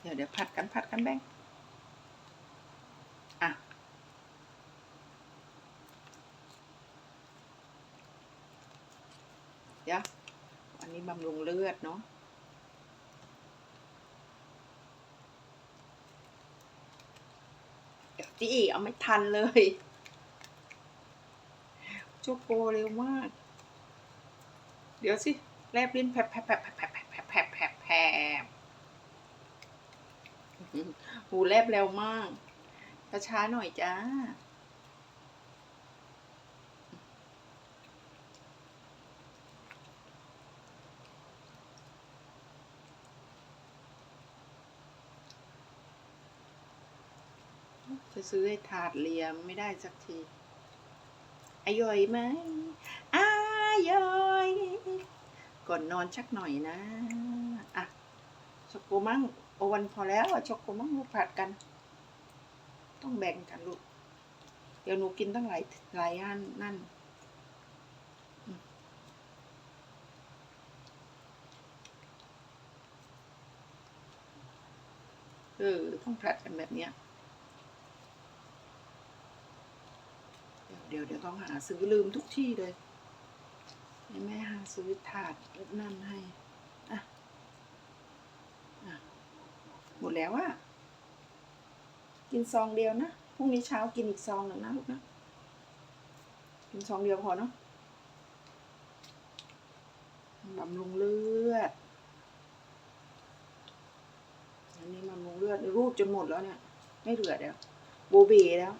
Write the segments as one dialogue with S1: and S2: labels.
S1: เดี๋ยวเดี๋ยวผัดกันผัดกันแบ่งอะเดี๋ยวอันนี้บำรุงเลือดเนาะเดี๋ยวจี้เอาไม่ทันเลยโชโกเร็วมาก เดี๋ยวสิแลบลิ้นแผลบแผลบแผลบแผลบแผลบแผลบแผลบ แผลบแลบหูแลบเร็วมากช้าๆหน่อยจ้า จะซื้อให้ถาดเลียมไม่ได้สักทีอร่อยไหมอร่อย ก่อนนอนชักหน่อยนะ อะช็อกโกมั่ง โอวันพอแล้วอะช็อกโกมั่งลูกผัดกัน ต้องแบ่งกันลูก เดี๋ยวหนูกินตั้งหลายหลายอันนั่นเออต้องผัดกันแบบเนี้ยเดี๋ยวเดี๋ยวต้องหาซื้อลืมทุกที่เลยแม่หาซื้อถาดนั่นให้ อะ อะ หมดแล้วอะกินซองเดียวนะพรุ่งนี้เช้ากินอีกซองหนึ่งนะลูกนะกินซองเดียวพอเนาะบำรุงเลือดอันนี้บำรุงเลือดรูดจนหมดแล้วเนี่ย ไม่เหลือแล้วโบเบแล้ว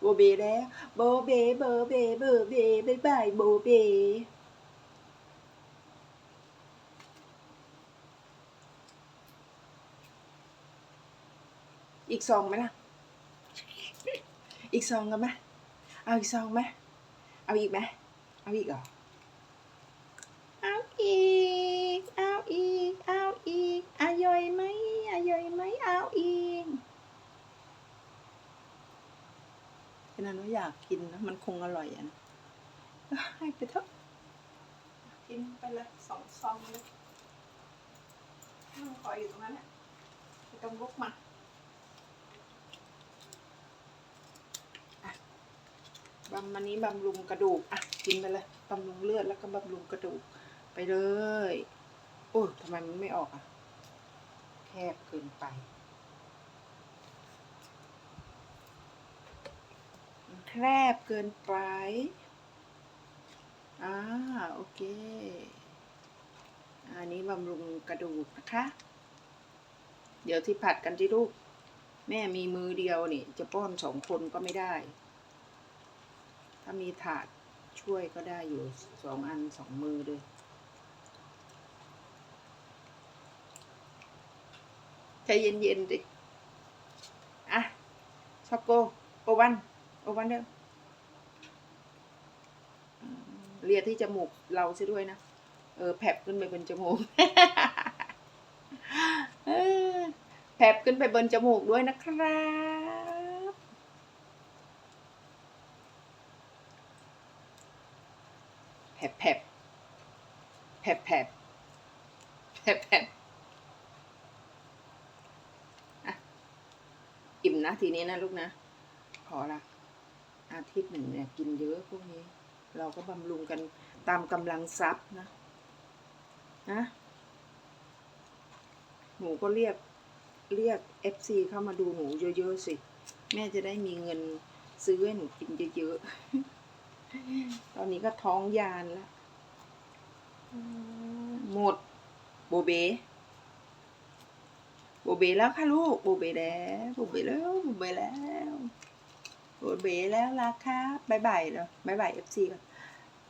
S1: โบเบแล้วโบเบโบเบโบเบบายบายโบเบ อีกซองไหมล่ะ อีกซองกันไหมเอาอีกซองไหมเอาอีกไหมเอาอีกเหรอ เอาอีก เอาอีก เอาอีกอร่อยไหมอร่อยไหมเอาอีกฉะนั้นว่าอยากกินนะมันคงอร่อยอะนะเอ้ยให้ไปเถอะกินไปเลยสองซองเลยนั่งคอยอยู่ตรงนั้นแหละไม่ต้องลุกมาอะ บำมันนี้บำรุงกระดูก อะ กินไปเลยบำรุงเลือดแล้วก็บำรุงกระดูก ไปเลยโอ้ยทำไมมันไม่ออกอะ แคบเกินไป แคบเกินไป อ่า โอเค อันนี้บำรุงกระดูกนะคะ เดี๋ยวที่ผัดกันที่ลูก แม่มีมือเดียวนี่ จะป้อนสองคนก็ไม่ได้ถ้ามีถาดช่วยก็ได้อยู่สองอันสองมือเลยใจเย็นๆดิ อะช็อกโกโอวันโอวันเด้อเลียที่จมูกเราซะด้วยนะ เออแผบขึ้นไปบนจมูกแผบขึ้นไปบนจมูกด้วยนะครับ แผบแผบแผบแผบแผบแผบอะอิ่มนะทีนี้นะลูกนะ พอละ อาทิตย์หนึ่งเนี่ย กินเยอะพวกนี้ เราก็บำรุงกันตามกำลังทรัพย์นะนะหนูก็เรียกเรียกเอฟซีเข้ามาดูหนูเยอะๆสิ แม่จะได้มีเงินซื้อให้หนูกินเยอะๆ ตอนนี้ก็ท้องยานแล้วหมด โบเบ โบเบแล้วค่ะลูก โบเบแล้วโบเบแล้วโบเบแล้วโบเบแล้วล่ะครับบายบายแล้วบายบายเอฟซีก่อน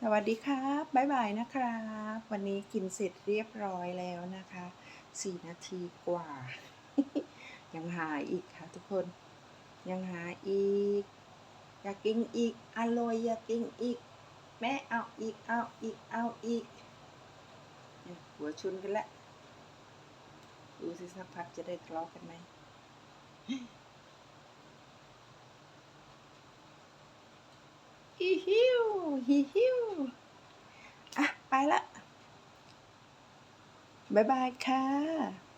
S1: สวัสดีครับบายบายนะครับ วันนี้กินเสร็จเรียบร้อยแล้วนะคะสี่นาทีกว่า ยังหาอีกค่ะทุกคน ยังหาอีก อยากกินอีก อร่อยอยากกินอีก แม่เอาอีกเอาอีกเอาอีก หัวชนกันแล้วดูสิสักพักจะได้ทะเลาะกันไหมฮิฮิวฮิฮิวอะ ไปละ บ๊ายบายค่ะ